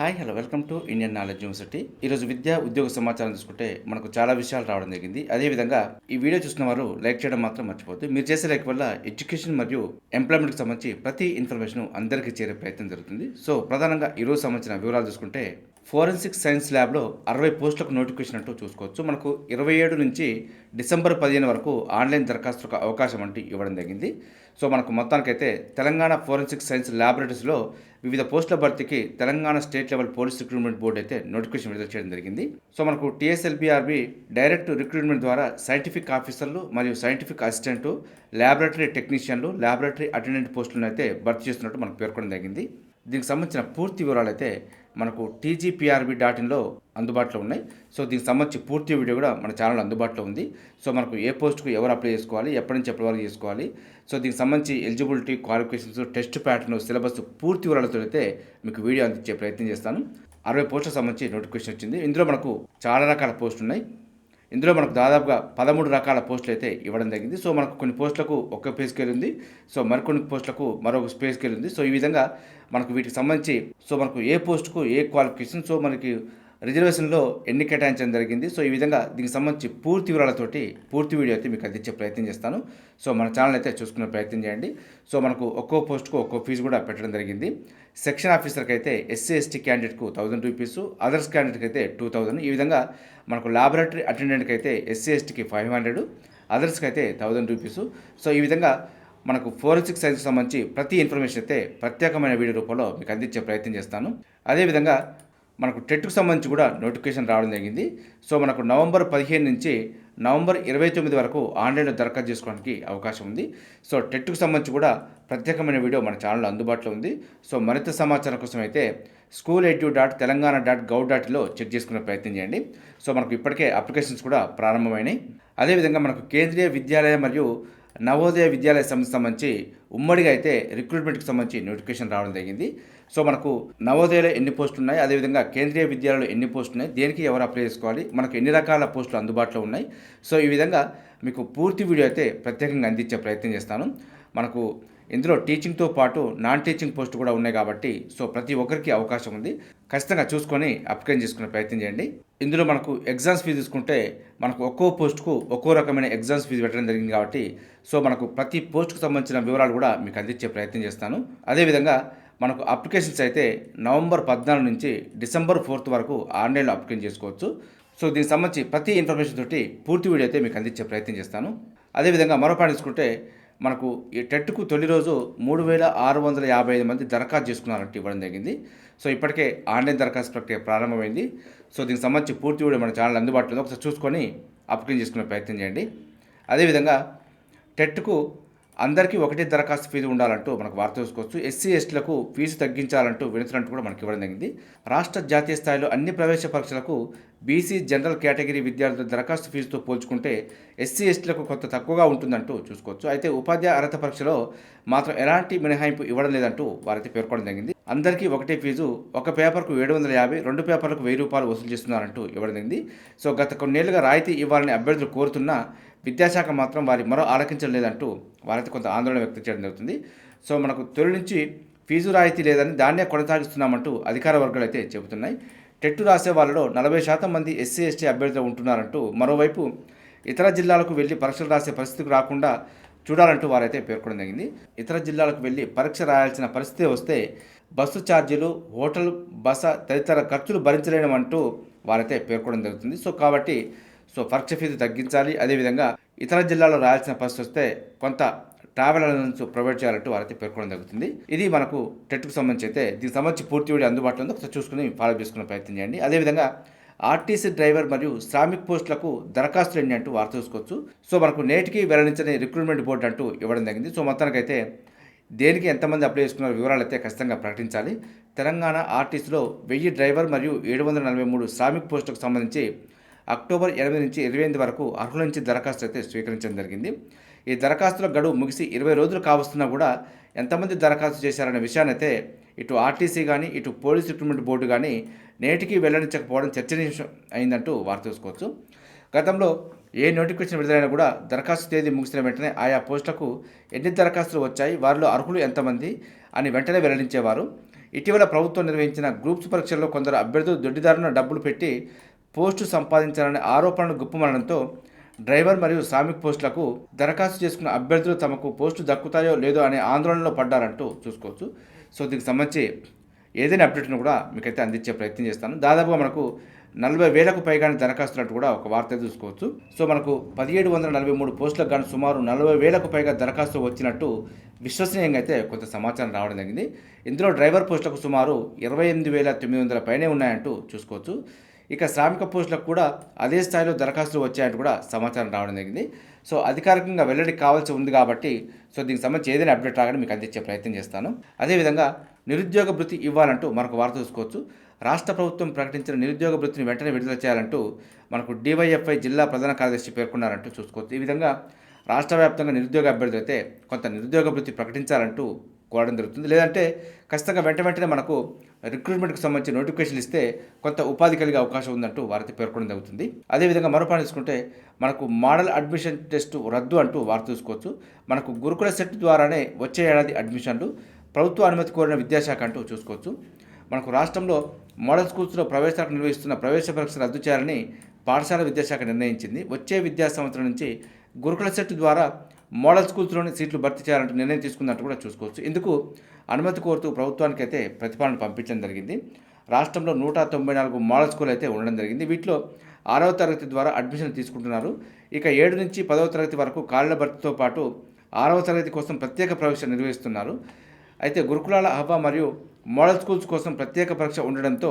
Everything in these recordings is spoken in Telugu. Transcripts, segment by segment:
Hi hello welcome to Indian knowledge university. ఈరోజు విద్యా ఉద్యోగ సమాచారం చూసుకుంటే మనకు చాలా విషయాలు రావడం జరిగింది. అదేవిధంగా ఈ వీడియో చూసిన వారు లైక్ చేయడం మాత్రం మర్చిపోద్దు మీరు చేసే లైక్ వల్ల ఎడ్యుకేషన్ మరియు ఎంప్లాయ్మెంట్కి సంబంధించి ప్రతి ఇన్ఫర్మేషన్ అందరికీ చేరే ప్రయత్నం జరుగుతుంది. సో ప్రధానంగా ఈరోజు సంబంధించిన వివరాలు చూసుకుంటే ఫోరెన్సిక్ సైన్స్ ల్యాబ్లో అరవై పోస్టులకు నోటిఫికేషన్ అంటూ చూసుకోవచ్చు. మనకు ఇరవై ఏడు నుంచి డిసెంబర్ పదిహేను వరకు ఆన్లైన్ దరఖాస్తులకు అవకాశం అంటూ ఇవ్వడం జరిగింది. సో మనకు మొత్తానికైతే తెలంగాణ ఫోరెన్సిక్ సైన్స్ ల్యాబొరేటరీస్లో వివిధ పోస్టుల భర్తీకి Telangana state level police recruitment board అయితే నోటిఫికేషన్ విడుదల చేయడం జరిగింది. సో మనకు టీఎస్ఎల్బిఆర్బి డైరెక్ట్ రిక్రూట్మెంట్ ద్వారా సైంటిఫిక్ ఆఫీసర్లు మరియు సైంటిఫిక్ అసిస్టెంట్ ల్యాబొరేటరీ టెక్నీషియన్లు ల్యాబొరేటరీ అటెండెంట్ పోస్టులను అయితే భర్తీ చేస్తున్నట్టు మనకు పేర్కొనడం జరిగింది. దీనికి సంబంధించిన పూర్తి వివరాలు అయితే మనకు టీజీపీఆర్బి డాట్ ఇన్లో అందుబాటులో ఉన్నాయి. సో దీనికి సంబంధించి పూర్తి వీడియో కూడా మన ఛానల్ అందుబాటులో ఉంది. సో మనకు ఏ పోస్ట్కు ఎవరు అప్లై చేసుకోవాలి ఎప్పటి నుంచి ఎప్పటి వరకు చేసుకోవాలి సో దీనికి సంబంధించి eligibility qualifications test pattern syllabus పూర్తి వివరాలతో అయితే మీకు వీడియో అందించే ప్రయత్నం చేస్తాను. అరవై పోస్టులకు సంబంధించి నోటిఫికేషన్ వచ్చింది. ఇందులో మనకు చాలా రకాల పోస్టులు ఉన్నాయి. ఇందులో మనకు దాదాపుగా పదమూడు రకాల పోస్టులు అయితే ఇవ్వడం జరిగింది. సో మనకు కొన్ని పోస్టులకు ఒక పే స్కేల్ ఉంది సో మరికొన్ని పోస్టులకు మరొక స్పే స్కేల్ ఉంది సో ఈ విధంగా మనకు వీటికి సంబంధించి సో మనకు ఏ పోస్టుకు ఏ క్వాలిఫికేషన్ సో మనకి రిజర్వేషన్లో ఎన్ని కేటాయించడం జరిగింది. సో ఈ విధంగా దీనికి సంబంధించి పూర్తి వివరాలతోటి పూర్తి వీడియో అయితే మీకు అందించే ప్రయత్నం చేస్తాను. సో మన ఛానల్ అయితే చూసుకునే ప్రయత్నం చేయండి. సో మనకు ఒక్కో పోస్ట్కు ఒక్కో ఫీజు కూడా పెట్టడం జరిగింది. సెక్షన్ ఆఫీసర్కి అయితే ఎస్సీ ఎస్టీ క్యాండిడేట్కు థౌసండ్ రూపీస్ అదర్స్ క్యాండిడేట్కి అయితే టూ థౌసండ్. ఈ విధంగా మనకు లాబొరేటరీ అటెండెంట్కి అయితే ఎస్సీ ఎస్టీకి ఫైవ్ హండ్రెడ్ అదర్స్కి అయితే థౌసండ్ రూపీస్. సో ఈ విధంగా మనకు ఫోరెన్సిక్ సైన్స్కి సంబంధించి ప్రతి ఇన్ఫర్మేషన్ అయితే ప్రత్యేకమైన వీడియో రూపంలో మీకు అందించే ప్రయత్నం చేస్తాను. అదేవిధంగా మనకు టెట్కు సంబంధించి కూడా నోటిఫికేషన్ రావడం జరిగింది. సో మనకు నవంబర్ పదిహేను నుంచి నవంబర్ ఇరవై తొమ్మిది వరకు ఆన్లైన్లో దరఖాస్తు చేసుకోవడానికి అవకాశం ఉంది. సో టెట్కు సంబంధించి కూడా ప్రత్యేకమైన వీడియో మన ఛానల్లో అందుబాటులో ఉంది. సో మరింత సమాచారం కోసం అయితే school edu dot Telangana dot gov డాట్లో check చేసుకునే ప్రయత్నం చేయండి. సో మనకు ఇప్పటికే అప్లికేషన్స్ కూడా ప్రారంభమైనాయి. అదేవిధంగా మనకు కేంద్రీయ విద్యాలయ మరియు నవోదయ విద్యాలయ సంస్థ సంబంధించి ఉమ్మడిగా అయితే రిక్రూట్మెంట్కి సంబంధించి నోటిఫికేషన్ రావడం జరిగింది. సో మనకు నవోదయలో ఎన్ని పోస్టులు ఉన్నాయి అదేవిధంగా కేంద్రీయ విద్యాలయాలు ఎన్ని పోస్టులు ఉన్నాయి దేనికి ఎవరు అప్లై చేసుకోవాలి మనకు ఎన్ని రకాల పోస్టులు అందుబాటులో ఉన్నాయి. సో ఈ విధంగా మీకు పూర్తి వీడియో అయితే ప్రత్యేకంగా అందించే ప్రయత్నం చేస్తాను. మనకు ఇందులో టీచింగ్తో పాటు నాన్ టీచింగ్ పోస్ట్ కూడా ఉన్నాయి కాబట్టి సో ప్రతి ఒక్కరికి అవకాశం ఉంది. ఖచ్చితంగా చూసుకొని అప్లై చేసుకునే ప్రయత్నం చేయండి. ఇందులో మనకు ఎగ్జామ్స్ ఫీజు తీసుకుంటే మనకు ఒక్కో పోస్ట్కు ఒక్కో రకమైన ఎగ్జామ్స్ ఫీజు పెట్టడం జరిగింది కాబట్టి సో మనకు ప్రతి పోస్ట్కు సంబంధించిన వివరాలు కూడా మీకు అందించే ప్రయత్నం చేస్తాను. అదేవిధంగా మనకు అప్లికేషన్స్ అయితే నవంబర్ పద్నాలుగు నుంచి డిసెంబర్ ఫోర్త్ వరకు ఆన్లైన్లో అప్లికేషన్ చేసుకోవచ్చు. సో దీనికి సంబంధించి ప్రతి ఇన్ఫర్మేషన్ తోటి పూర్తి వీడియో అయితే మీకు అందించే ప్రయత్నం చేస్తాను. అదేవిధంగా మరో పాయింట్ తీసుకుంటే మనకు ఈ టెట్కు తొలి రోజు మూడు వేల ఆరు వందల యాభై ఐదు మంది దరఖాస్తు చేసుకున్నారంటే ఇవ్వడం జరిగింది. సో ఇప్పటికే ఆన్లైన్ దరఖాస్తు ప్రక్రియ ప్రారంభమైంది. సో దీనికి సంబంధించి పూర్తి వీడియో మన ఛానల్ అందుబాటులో ఒకసారి చూసుకొని అప్లికేషన్ చేసుకునే ప్రయత్నం చేయండి. అదేవిధంగా టెట్కు అందరికీ ఒకటే దరఖాస్తు ఫీజు ఉండాలంటూ మనకు వార్త చూసుకోవచ్చు ఎస్సీ ఎస్టీలకు ఫీజు తగ్గించాలంటూ వినతులంటూ కూడా మనకి ఇవ్వడం జరిగింది. రాష్ట్ర జాతీయ స్థాయిలో అన్ని ప్రవేశ పరీక్షలకు బీసీ జనరల్ కేటగిరీ విద్యార్థుల దరఖాస్తు ఫీజుతో పోల్చుకుంటే ఎస్సీ ఎస్టీలకు కొంత తక్కువగా ఉంటుందంటూ చూసుకోవచ్చు. అయితే ఉపాధ్యాయ అర్హత పరీక్షలో మాత్రం ఎలాంటి మినహాయింపు ఇవ్వడం లేదంటూ వారైతే పేర్కొనడం జరిగింది. అందరికీ ఒకటే ఫీజు ఒక పేపర్కు ఏడు వందల యాభై రెండు పేపర్లకు వెయ్యి రూపాయలు వసూలు చేస్తున్నారంటూ ఇవ్వడింది సో గత కొన్నేళ్ళుగా రాయితీ ఇవ్వాలని అభ్యర్థులు కోరుతున్నా విద్యాశాఖ మాత్రం వారి మరో ఆలకించడం లేదంటూ వారైతే కొంత ఆందోళన వ్యక్తం చేయడం జరుగుతుంది. సో మనకు తొలి నుంచి ఫీజు రాయితీ లేదని దాన్నే కొనసాగిస్తున్నామంటూ అధికార వర్గాలు అయితే చెబుతున్నాయి. టెట్టు రాసే వాళ్ళలో నలభై శాతం మంది ఎస్సీ ఎస్టీ అభ్యర్థులు ఉంటున్నారంటూ మరోవైపు ఇతర జిల్లాలకు వెళ్ళి పరీక్షలు రాసే పరిస్థితికి రాకుండా చూడాలంటూ వారైతే పేర్కొనడం జరిగింది. ఇతర జిల్లాలకు వెళ్ళి పరీక్ష రాయాల్సిన పరిస్థితి వస్తే బస్సు ఛార్జీలు హోటల్ బస తదితర ఖర్చులు భరించలేడం వారైతే పేర్కొనడం జరుగుతుంది. సో కాబట్టి సో పరీక్ష ఫీజు తగ్గించాలి. అదేవిధంగా ఇతర జిల్లాలో రాయాల్సిన పరిస్థితి వస్తే కొంత ట్రావెల్ అలవెన్స్ ప్రొవైడ్ చేయాలంటూ వారైతే పేర్కొనడం జరుగుతుంది. ఇది మనకు టెట్కు సంబంధించి అయితే దీనికి సంబంధించి పూర్తి వీడియో అందుబాటులో ఉంది. ఒకసారి చూసుకుని ఫాలో చేసుకునే ప్రయత్నం చేయండి. అదేవిధంగా ఆర్టీసీ డ్రైవర్ మరియు శ్రామిక్ పోస్టులకు దరఖాస్తులు ఎన్ని అంటూ వార్త చూసుకోవచ్చు. సో మనకు నేటికి వెల్లడించని రిక్రూట్మెంట్ బోర్డు అంటూ ఇవ్వడం జరిగింది. సో మొత్తానికైతే దేనికి ఎంతమంది అప్లై చేసుకున్నారో వివరాలు అయితే ఖచ్చితంగా ప్రకటించాలి. తెలంగాణ ఆర్టీసీలో వెయ్యి డ్రైవర్ మరియు ఏడు వందల నలభై మూడు శ్రామిక్ పోస్టులకు సంబంధించి అక్టోబర్ ఎనిమిది నుంచి ఇరవై ఎనిమిది వరకు అర్హుల నుంచి దరఖాస్తు అయితే స్వీకరించడం జరిగింది. ఈ దరఖాస్తుల గడువు ముగిసి ఇరవై రోజులు కావస్తున్నా కూడా ఎంతమంది దరఖాస్తు చేశారనే విషయాన్ని అయితే ఇటు ఆర్టీసీ కానీ ఇటు పోలీస్ రిక్రూట్మెంట్ బోర్డు కానీ నేటికి వెల్లడించకపోవడం చర్చనీయం అయిందంటూ వార్త చూసుకోవచ్చు గతంలో ఏ నోటిఫికేషన్ విడుదలైనా కూడా దరఖాస్తు తేదీ ముగిసిన వెంటనే ఆయా పోస్టులకు ఎన్ని దరఖాస్తులు వచ్చాయి వారిలో అర్హులు ఎంతమంది అని వెంటనే వెల్లడించేవారు. ఇటీవల ప్రభుత్వం నిర్వహించిన గ్రూప్స్ పరీక్షల్లో కొందరు అభ్యర్థులు దొడ్డిదారున డబ్బులు పెట్టి పోస్టు సంపాదించాలనే ఆరోపణలు గుప్పమనడంతో డ్రైవర్ మరియు శ్రామిక్ పోస్టులకు దరఖాస్తు చేసుకున్న అభ్యర్థులు తమకు పోస్టు దక్కుతాయో లేదో అనే ఆందోళనలో పడ్డారంటూ చూసుకోవచ్చు. సో దీనికి సంబంధించి ఏదైనా అప్డేట్ను కూడా మీకైతే అందించే ప్రయత్నం చేస్తాను. దాదాపుగా మనకు నలభై వేలకు పైగానే దరఖాస్తున్నట్టు కూడా ఒక వార్త చూసుకోవచ్చు. సో మనకు పదిహేడు వందల నలభై మూడు పోస్టులకు గాను సుమారు నలభై వేలకు పైగా దరఖాస్తు వచ్చినట్టు విశ్వసనీయంగా అయితే కొంత సమాచారం రావడం జరిగింది. ఇందులో డ్రైవర్ పోస్టులకు సుమారు ఇరవై ఎనిమిది వేల తొమ్మిది వందల పైనే ఉన్నాయంటూ చూసుకోవచ్చు. ఇక శ్రామిక పోస్టులకు కూడా అదే స్థాయిలో దరఖాస్తులు వచ్చాయంటూ కూడా సమాచారం రావడం జరిగింది. సో అధికారికంగా వెల్లడి కావాల్సి ఉంది కాబట్టి సో దీనికి సంబంధించి ఏదైనా అప్డేట్ రాగానే మీకు అందించే ప్రయత్నం చేస్తాను. అదేవిధంగా నిరుద్యోగ భృతి ఇవ్వాలంటూ మరొక వార్త చూసుకోవచ్చు. రాష్ట్ర ప్రభుత్వం ప్రకటించిన నిరుద్యోగ వృత్తిని వెంటనే విడుదల చేయాలంటూ మనకు డివైఎఫ్ఐ జిల్లా ప్రధాన కార్యదర్శి పేర్కొన్నారంటూ చూసుకోవచ్చు. ఈ విధంగా రాష్ట్ర వ్యాప్తంగా నిరుద్యోగ అభ్యర్థులు అయితే కొంత నిరుద్యోగ వృత్తి ప్రకటించాలంటూ కోరడం జరుగుతుంది. లేదంటే ఖచ్చితంగా వెంట వెంటనే మనకు రిక్రూట్మెంట్కి సంబంధించి నోటిఫికేషన్ ఇస్తే కొంత ఉపాధి కలిగే అవకాశం ఉందంటూ వార్త పేర్కొనడం జరుగుతుంది. అదేవిధంగా మరో పని తీసుకుంటే మనకు మోడల్ అడ్మిషన్ టెస్ట్ రద్దు అంటూ వార్త చూసుకోవచ్చు. మనకు గురుకుల సెట్ ద్వారానే వచ్చే ఏడాది అడ్మిషన్లు ప్రభుత్వ అనుమతి కోరిన విద్యాశాఖ అంటూ చూసుకోవచ్చు. మనకు రాష్ట్రంలో మోడల్ స్కూల్స్లో ప్రవేశాలకు నిర్వహిస్తున్న ప్రవేశ పరీక్ష రద్దు చేయాలని పాఠశాల విద్యాశాఖ నిర్ణయించింది. వచ్చే విద్యా సంవత్సరం నుంచి గురుకుల సెట్ ద్వారా మోడల్ స్కూల్స్లోని సీట్లు భర్తీ చేయాలంటూ నిర్ణయం తీసుకున్నట్టు కూడా చూసుకోవచ్చు. ఇందుకు అనుమతి కోరుతూ ప్రభుత్వానికి అయితే ప్రతిపాదన పంపించడం జరిగింది. రాష్ట్రంలో నూట తొంభై నాలుగు మోడల్ స్కూల్ అయితే ఉండడం జరిగింది. వీటిలో ఆరవ తరగతి ద్వారా అడ్మిషన్ తీసుకుంటున్నారు. ఇక ఏడు నుంచి పదవ తరగతి వరకు ఖాళీల భర్తీతో పాటు ఆరవ తరగతి కోసం ప్రత్యేక ప్రవేశం నిర్వహిస్తున్నారు. అయితే గురుకులాల హబా మరియు మోడల్ స్కూల్స్ కోసం ప్రత్యేక పరీక్ష ఉండడంతో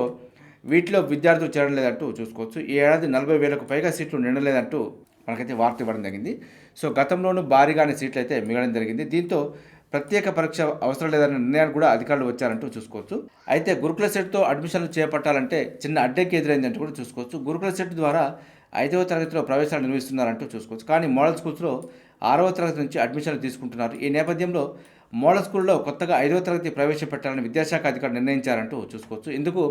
వీటిలో విద్యార్థులు చేరడం లేదంటూ చూసుకోవచ్చు. ఈ ఏడాది నలభై వేలకు పైగా సీట్లు నిండలేదంటూ మనకైతే వార్త ఇవ్వడం జరిగింది. సో గతంలోనూ భారీగానే సీట్లు అయితే మిగలడం జరిగింది. దీంతో ప్రత్యేక పరీక్ష అవసరం లేదన్న నిర్ణయానికి కూడా అధికారులు వచ్చారంటూ చూసుకోవచ్చు. అయితే గురుకుల సెట్తో అడ్మిషన్లు చేపట్టాలంటే చిన్న అడ్డంకి ఎదురైందంటూ కూడా చూసుకోవచ్చు. గురుకుల సెట్ ద్వారా ఐదవ తరగతిలో ప్రవేశాలు నిర్వహిస్తున్నారంటూ చూసుకోవచ్చు. కానీ మోడల్ స్కూల్స్లో ఆరవ తరగతి నుంచి అడ్మిషన్లు తీసుకుంటున్నారు. ఈ నేపథ్యంలో మోడల్ స్కూల్లో కొత్తగా ఐదవ తరగతి ప్రవేశపెట్టాలని విద్యాశాఖ అధికారులు నిర్ణయించారంటూ చూసుకోవచ్చు. ఇందుకు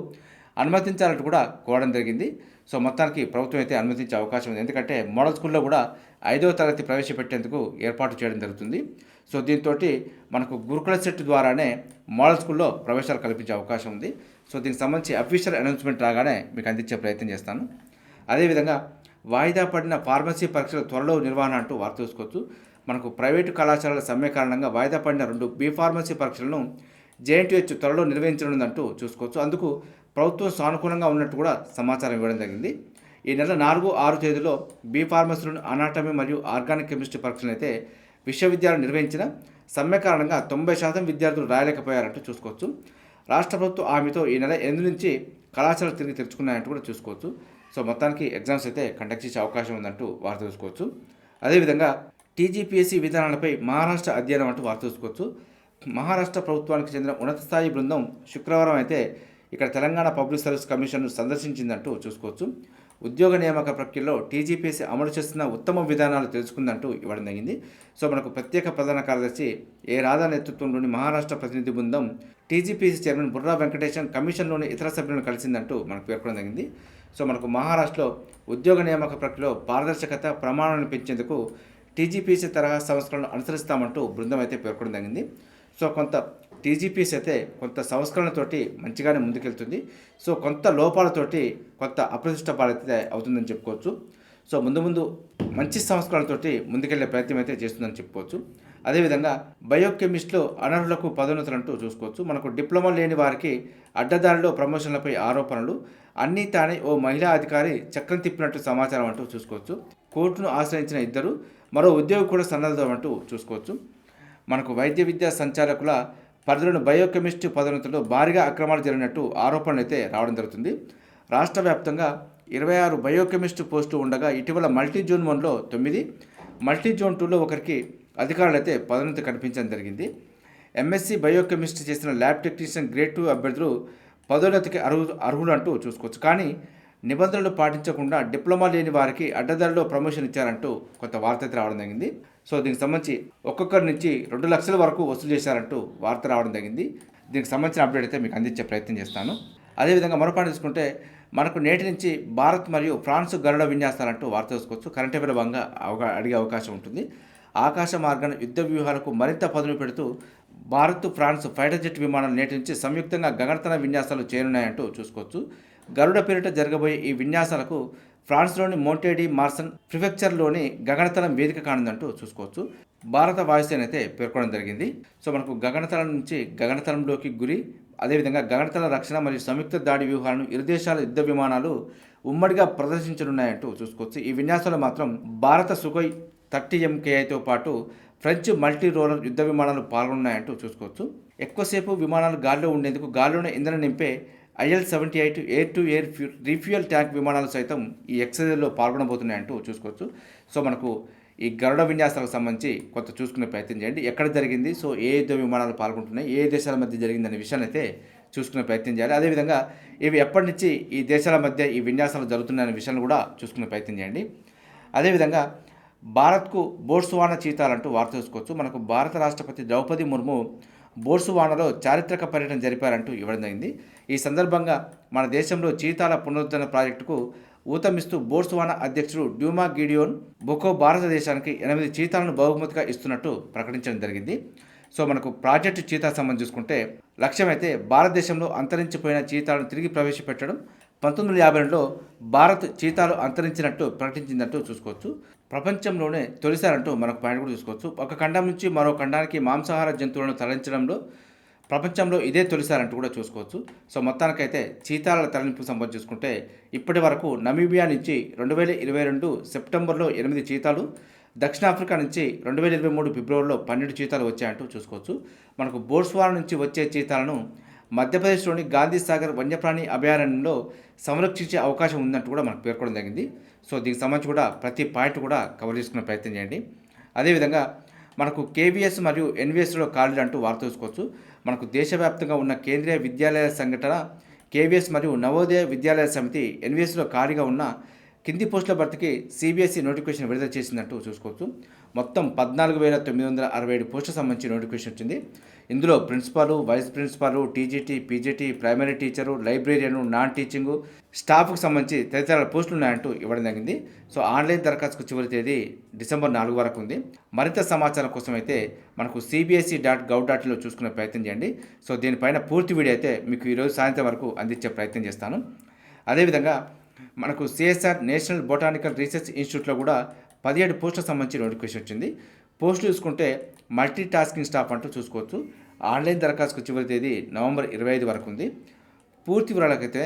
అనుమతించాలంటూ కూడా కోరడం జరిగింది. సో మొత్తానికి ప్రభుత్వం అయితే అనుమతించే అవకాశం ఉంది. ఎందుకంటే మోడల్ స్కూల్లో కూడా ఐదవ తరగతి ప్రవేశపెట్టేందుకు ఏర్పాటు చేయడం జరుగుతుంది. సో దీంతో మనకు గురుకుల సెట్ ద్వారానే మోడల్ స్కూల్లో ప్రవేశాలు కల్పించే అవకాశం ఉంది. సో దీనికి సంబంధించి అఫీషియల్ అనౌన్స్మెంట్ రాగానే మీకు అందించే ప్రయత్నం చేస్తాను. అదేవిధంగా వాయిదా పడిన ఫార్మసీ పరీక్షల త్వరలో నిర్వహణ అంటూ వార్త చూసుకోవచ్చు. మనకు ప్రైవేటు కళాశాలల సమ్మె కారణంగా వాయిదా పడిన రెండు బీ ఫార్మసీ పరీక్షలను జేఎన్టీహెచ్ త్వరలో నిర్వహించనుందంటూ చూసుకోవచ్చు. అందుకు ప్రభుత్వం సానుకూలంగా ఉన్నట్టు కూడా సమాచారం ఇవ్వడం జరిగింది. ఈ నెల నాలుగు ఆరు తేదీలో బీ ఫార్మసీలోని అనాటమీ మరియు ఆర్గానిక్ కెమిస్ట్రీ పరీక్షలు అయితే విశ్వవిద్యాలయం నిర్వహించిన సమ్మె కారణంగా తొంభై శాతం విద్యార్థులు రాయలేకపోయారంటూ చూసుకోవచ్చు. రాష్ట్ర ప్రభుత్వం హామీతో ఈ నెల ఎనిమిది నుంచి కళాశాలలు తిరిగి తెరుచుకున్నాయంటూ కూడా చూసుకోవచ్చు. సో మొత్తానికి ఎగ్జామ్స్ అయితే కండక్ట్ చేసే అవకాశం ఉందంటూ వార్త చూసుకోవచ్చు అదేవిధంగా టీజీపీఎస్సీ విధానాలపై మహారాష్ట్ర అధ్యయనం అంటూ వార్త చూసుకోవచ్చు. మహారాష్ట్ర ప్రభుత్వానికి చెందిన ఉన్నత స్థాయి బృందం శుక్రవారం అయితే ఇక్కడ తెలంగాణ పబ్లిక్ సర్వీస్ కమిషన్ను సందర్శించిందంటూ చూసుకోవచ్చు. ఉద్యోగ నియామక ప్రక్రియలో టీజీపీఎస్సీ అమలు చేస్తున్న ఉత్తమ విధానాలు తెలుసుకుందంటూ ఇవ్వడం జరిగింది. సో మనకు ప్రత్యేక ప్రధాన కార్యదర్శి ఏ రాధా నేతృత్వంలోని మహారాష్ట్ర ప్రతినిధి బృందం టీజీపీసీ చైర్మన్ బుర్రా వెంకటేశం కమిషన్లోని ఇతర సభ్యులను కలిసిందంటూ మనకు పేర్కొనడం జరిగింది. సో మనకు మహారాష్ట్రలో ఉద్యోగ నియామక ప్రక్రియలో పారదర్శకత ప్రమాణాలను పెంచేందుకు టీజీపీసీ తరహా సంస్కరణలు అనుసరిస్తామంటూ బృందం అయితే పేర్కొనడం జరిగింది. సో కొంత టీజీపీఎస్ అయితే కొంత సంస్కరణతోటి మంచిగానే ముందుకెళ్తుంది. సో కొంత లోపాలతోటి కొంత అప్రతిష్ట పాలైతే అవుతుందని చెప్పుకోవచ్చు. సో ముందు ముందు మంచి సంస్కరణలతోటి ముందుకెళ్ళే ప్రయత్నం అయితే చేస్తుందని చెప్పుకోవచ్చు. అదేవిధంగా బయోకెమిస్ట్లో అనర్హులకు పదోన్నతులు అంటూ చూసుకోవచ్చు. మనకు డిప్లొమా లేని వారికి అడ్డదారిలో ప్రమోషన్లపై ఆరోపణలు అన్నీ తానే ఓ మహిళా అధికారి చక్రం తిప్పినట్టు సమాచారం అంటూ చూసుకోవచ్చు. కోర్టును ఆశ్రయించిన ఇద్దరు మరో ఉద్యోగి కూడా సన్నద్ధం అంటూ చూసుకోవచ్చు. మనకు వైద్య విద్యా సంచాలకుల పరిధిలోని బయోకెమిస్ట్రీ పదోన్నతుల్లో భారీగా అక్రమాలు జరిగినట్టు ఆరోపణలు అయితే రావడం జరుగుతుంది. రాష్ట్ర వ్యాప్తంగా ఇరవై ఆరు బయోకెమిస్ట్రీ పోస్టు ఉండగా ఇటీవల మల్టీ జోన్ వన్లో తొమ్మిది మల్టీ జోన్ టూలో ఒకరికి అధికారులు అయితే పదోన్నతి కనిపించడం జరిగింది. ఎంఎస్సి బయోకెమిస్ట్రీ చేసిన ల్యాబ్ టెక్నీషియన్ గ్రేడ్ టూ అభ్యర్థులు పదోన్నతికి అర్హు అర్హులు అంటూ చూసుకోవచ్చు. కానీ నిబంధనలు పాటించకుండా డిప్లొమా లేని వారికి అడ్డదారిలో ప్రమోషన్ ఇచ్చారంటూ కొంత వార్త అయితే రావడం జరిగింది. సో దీనికి సంబంధించి ఒక్కొక్కరి నుంచి రెండు లక్షల వరకు వసూలు చేశారంటూ వార్త రావడం జరిగింది. దీనికి సంబంధించిన అప్డేట్ అయితే మీకు అందించే ప్రయత్నం చేస్తాను. అదేవిధంగా మరో తీసుకుంటే మనకు నేటి నుంచి భారత్ మరియు ఫ్రాన్స్ గరుడ విన్యాసాలంటూ వార్త చూసుకోవచ్చు. కరెంట్ అఫేర్ భాగంగా అవగా అడిగే అవకాశం ఉంటుంది. ఆకాశ మార్గాన్ని యుద్ధ వ్యూహాలకు మరింత పదును పెడుతూ భారత్ ఫ్రాన్స్ ఫైటర్ జెట్ విమానాలు నేటి నుంచి సంయుక్తంగా గగనతన విన్యాసాలు చేరున్నాయంటూ చూసుకోవచ్చు. గరుడ పేరిట జరగబోయే ఈ విన్యాసాలకు ఫ్రాన్స్లోని మోంటేడి మార్సన్ ప్రిఫెక్చర్లోని గగనతలం వేదిక కానుందంటూ చూసుకోవచ్చు. భారత వాయుసేన అయితే పేర్కొనడం జరిగింది. సో మనకు గగనతలం నుంచి గగనతలంలోకి గురి అదేవిధంగా గగనతల రక్షణ మరియు సంయుక్త దాడి వ్యూహాలను ఇరు దేశాల యుద్ధ విమానాలు ఉమ్మడిగా ప్రదర్శించనున్నాయంటూ చూసుకోవచ్చు. ఈ విన్యాసాలు మాత్రం భారత సుఖోయ్ థర్టీ ఎంకేఐతో పాటు ఫ్రెంచ్ మల్టీ రోలర్ యుద్ధ విమానాలు పాల్గొన్నాయంటూ చూసుకోవచ్చు. ఎక్కువసేపు విమానాలు గాల్లో ఉండేందుకు గాల్లోనే ఇంధనం నింపే IL seventy eight air to air few refuel tank విమానాలు సైతం ఈ ఎక్సైజ్లో పాల్గొనబోతున్నాయంటూ చూసుకోవచ్చు. సో మనకు ఈ గరుడ విన్యాసాలకు సంబంధించి కొంత చూసుకునే ప్రయత్నం చేయండి. ఎక్కడ జరిగింది? సో ఏ యుద్ధ విమానాలు పాల్గొంటున్నాయి? ఏ దేశాల మధ్య జరిగిందనే విషయాన్ని అయితే చూసుకునే ప్రయత్నం చేయాలి. అదేవిధంగా ఇవి ఎప్పటి నుంచి ఈ దేశాల మధ్య ఈ విన్యాసాలు జరుగుతున్నాయనే విషయాన్ని కూడా చూసుకునే ప్రయత్నం చేయండి. అదేవిధంగా భారత్కు బోట్స్వానా చీతాలంటూ వార్త చూసుకోవచ్చు. మనకు భారత రాష్ట్రపతి ద్రౌపది ముర్ము బోర్సువానలో చారిత్రక పర్యటన జరిపారంటూ ఇవ్వడం జరిగింది ఈ సందర్భంగా మన దేశంలో చీతాల పునరుద్ధరణ ప్రాజెక్టుకు ఊతమిస్తూ బోర్సువానా అధ్యక్షుడు డ్యూమా గిడియోన్ బొకో భారతదేశానికి ఎనిమిది చీతాలను బహుమతిగా ఇస్తున్నట్టు ప్రకటించడం జరిగింది. సో మనకు ప్రాజెక్టు చీతా సంబంధం చూసుకుంటే లక్ష్యమైతే భారతదేశంలో అంతరించిపోయిన చీతాలను తిరిగి ప్రవేశపెట్టడం పంతొమ్మిది వందల యాభై రెండులో భారత్ చీతాలు అంతరించినట్టు ప్రకటించిందంటూ చూసుకోవచ్చు. ప్రపంచంలోనే తొలిసారంటూ మనకు పాయింట్ కూడా చూసుకోవచ్చు. ఒక ఖండం నుంచి మరో ఖండానికి మాంసాహార జంతువులను తరలించడంలో ప్రపంచంలో ఇదే తొలిసారంటూ కూడా చూసుకోవచ్చు. సో మొత్తానికైతే చీతాల తరలింపు సంబంధం చూసుకుంటే ఇప్పటి వరకు నమీబియా నుంచి రెండు వేల ఇరవై రెండు సెప్టెంబర్లో ఎనిమిది చీతాలు దక్షిణాఫ్రికా నుంచి రెండు వేల ఇరవై మూడు ఫిబ్రవరిలో పన్నెండు చీతాలు వచ్చాయంటూ చూసుకోవచ్చు. మనకు బోట్స్వానా నుంచి వచ్చే చీతాలను మధ్యప్రదేశ్లోని గాంధీ సాగర్ వన్యప్రాణి అభయారణ్యంలో సంరక్షించే అవకాశం ఉందంటూ కూడా మనకు పేర్కొనడం జరిగింది. సో దీనికి సంబంధించి కూడా ప్రతి పాయింట్ కూడా కవర్ చేసుకునే ప్రయత్నం చేయండి. అదేవిధంగా మనకు కేవీఎస్ మరియు ఎన్విఎస్లో ఖాళీలు అంటూ వార్త చూసుకోవచ్చు. మనకు దేశవ్యాప్తంగా ఉన్న కేంద్రీయ విద్యాలయ సంఘటన కేవీఎస్ మరియు నవోదయ విద్యాలయ సమితి ఎన్విఎస్లో ఖాళీగా ఉన్న కింది పోస్టుల భర్తీకి సిబిఎస్ఈ నోటిఫికేషన్ విడుదల చేసిందంటూ చూసుకోవచ్చు. మొత్తం పద్నాలుగు వేల తొమ్మిది వందల అరవై ఏడు పోస్టులకు సంబంధించి నోటిఫికేషన్ వచ్చింది. ఇందులో principal vice principal TGT PGT primary teacher librarian non teaching స్టాఫ్కు సంబంధించి తదితర పోస్టులు ఉన్నాయంటూ ఇవ్వడం జరిగింది. సో ఆన్లైన్ దరఖాస్తుకు చివరి తేదీ డిసెంబర్ నాలుగు వరకు ఉంది. మరింత సమాచారం కోసం అయితే మనకు సిబిఎస్ఈ డాట్ గవ్ డాట్ ఇన్లో చూసుకునే ప్రయత్నం చేయండి. సో దీనిపైన పూర్తి వీడియో అయితే మీకు ఈరోజు సాయంత్రం వరకు అందించే ప్రయత్నం చేస్తాను. అదేవిధంగా మనకు సిఎస్ఆర్ నేషనల్ బొటానికల్ రీసెర్చ్ ఇన్స్టిట్యూట్లో కూడా పదిహేడు పోస్టులకు సంబంధించి నోటిఫికేషన్ వచ్చింది. పోస్టులు చూసుకుంటే మల్టీ టాస్కింగ్ స్టాఫ్ అంటూ చూసుకోవచ్చు. ఆన్లైన్ దరఖాస్తుకు చివరి తేదీ నవంబర్ ఇరవై ఐదు వరకు ఉంది. పూర్తి వివరాలకైతే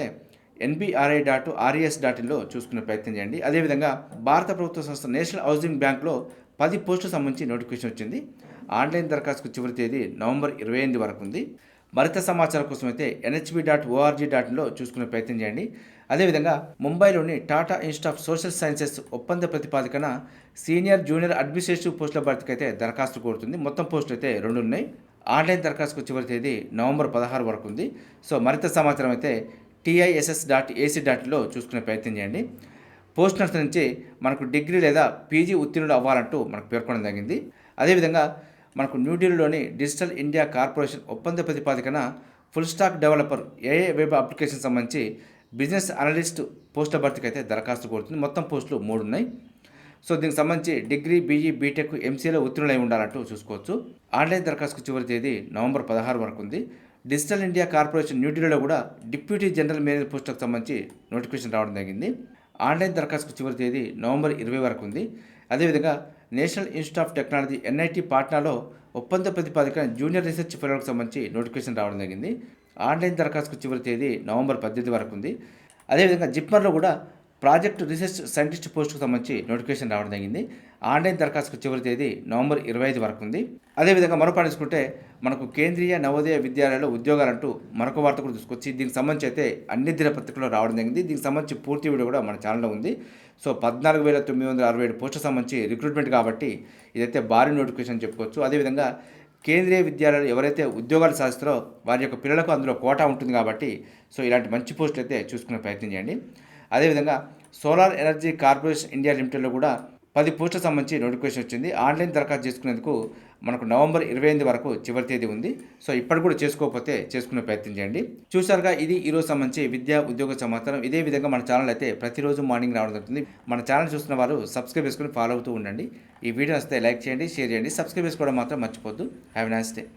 ఎన్బిఆర్ఐ డాట్ ఆర్ఈఎస్ డాట్ ఇన్లో చూసుకునే ప్రయత్నం చేయండి. అదేవిధంగా భారత ప్రభుత్వ సంస్థ నేషనల్ హౌసింగ్ బ్యాంక్లో పది పోస్టులకు సంబంధించి నోటిఫికేషన్ వచ్చింది. ఆన్లైన్ దరఖాస్తుకు చివరి తేదీ నవంబర్ ఇరవై ఎనిమిది వరకు ఉంది. మరింత సమాచారం కోసం అయితే ఎన్హెచ్బి డాట్ ఓఆర్జీ డాట్ ఇన్లో చూసుకునే ప్రయత్నం చేయండి. అదేవిధంగా ముంబైలోని Tata institute of social sciences ఒప్పంద ప్రతిపాదికన సీనియర్ జూనియర్ అడ్మినిస్ట్రేటివ్ పోస్టుల భర్తీకి అయితే దరఖాస్తు కోరుతుంది. మొత్తం పోస్టులు అయితే రెండు ఉన్నాయి. ఆన్లైన్ దరఖాస్తుకు చివరి తేదీ నవంబర్ పదహారు వరకు ఉంది. సో మరింత సమాచారం అయితే టీఐఎస్ఎస్ డాట్ ఏసీ డాట్లో చూసుకునే ప్రయత్నం చేయండి. పోస్ట్ నర్స్ నుంచి మనకు డిగ్రీ లేదా పీజీ ఉత్తీర్ణులు అవ్వాలంటూ మనకు పేర్కొనడం జరిగింది. అదేవిధంగా మనకు న్యూఢిల్లీలోని డిజిటల్ ఇండియా కార్పొరేషన్ ఒప్పంద ప్రతిపాదికన full stack developer AA web application సంబంధించి బిజినెస్ అనలిస్ట్ పోస్టుల భర్తీకి అయితే దరఖాస్తు కోరుతుంది. మొత్తం పోస్టులు మూడు ఉన్నాయి సో దీనికి సంబంధించి డిగ్రీ బీఈ బీటెక్ ఎంసీఏలో ఉత్తీర్ణులై ఉండాలంటూ చూసుకోవచ్చు. ఆన్లైన్ దరఖాస్తుకు చివరి తేదీ నవంబర్ పదహారు వరకు ఉంది. డిజిటల్ ఇండియా కార్పొరేషన్ న్యూఢిల్లీలో కూడా డిప్యూటీ జనరల్ మేనేజర్ పోస్టులకు సంబంధించి నోటిఫికేషన్ రావడం జరిగింది. ఆన్లైన్ దరఖాస్తుకు చివరి తేదీ నవంబర్ ఇరవై వరకు ఉంది. అదేవిధంగా national institute of technology NIT పాట్నాలో ఒప్పంద ప్రతిపాదిక జూనియర్ రీసెర్చ్ ఫెలోకి సంబంధించి నోటిఫికేషన్ రావడం జరిగింది. ఆన్లైన్ దరఖాస్తుకు చివరి తేదీ నవంబర్ పద్దెనిమిది వరకు ఉంది. అదేవిధంగా జిప్మర్లో కూడా ప్రాజెక్టు రీసెర్చ్ సైంటిస్ట్ పోస్టుకు సంబంధించి నోటిఫికేషన్ రావడం జరిగింది. ఆన్లైన్ దరఖాస్తుకు చివరి తేదీ నవంబర్ ఇరవై ఐదు వరకు ఉంది. అదేవిధంగా మరో పాయింట్ చూసుకుంటే మనకు కేంద్రీయ నవోదయ విద్యాలయాల్లో ఉద్యోగాలంటూ మరొక వార్త కూడా తీసుకొచ్చి దీనికి సంబంధించి అయితే అన్ని దినపత్రికల్లో రావడం జరిగింది. దీనికి సంబంధించి పూర్తి వీడియో కూడా మన ఛానల్లో ఉంది. సో పద్నాలుగు వేల తొమ్మిది వందల అరవై ఏడు పోస్టులకు సంబంధించి రిక్రూట్మెంట్ కాబట్టి ఇదైతే భారీ నోటిఫికేషన్ చెప్పుకోవచ్చు. అదేవిధంగా కేంద్రీయ విద్యాలయాలు ఎవరైతే ఉద్యోగాలు సాధిస్తారో వారి యొక్క పిల్లలకు అందులో కోటా ఉంటుంది కాబట్టి సో ఇలాంటి మంచి పోస్టులు అయితే చూసుకునే ప్రయత్నం చేయండి. అదేవిధంగా సోలార్ ఎనర్జీ కార్పొరేషన్ ఇండియా లిమిటెడ్లో కూడా పది పోస్టులకు సంబంధించి నోటిఫికేషన్ వచ్చింది. ఆన్లైన్ దరఖాస్తు చేసుకునేందుకు మనకు నవంబర్ ఇరవై ఎనిమిది వరకు చివరి తేదీ ఉంది. సో ఇప్పటి కూడా చేసుకోకపోతే చేసుకునే ప్రయత్నం చేయండి. చూసారుగా ఇది ఈరోజు సంబంధించి విద్యా ఉద్యోగ సమాచారం. ఇదే విధంగా మన ఛానల్ అయితే ప్రతిరోజు మార్నింగ్ రావడం జరుగుతుంది. మన ఛానల్ చూస్తున్న వారు సబ్స్క్రైబ్ చేసుకుని ఫాలో అవుతూ ఉండండి. ఈ వీడియో వస్తే లైక్ చేయండి షేర్ చేయండి. సబ్స్క్రైబ్ చేసుకోవడం మాత్రం మర్చిపోద్దు హ్యావ్ నైస్ డే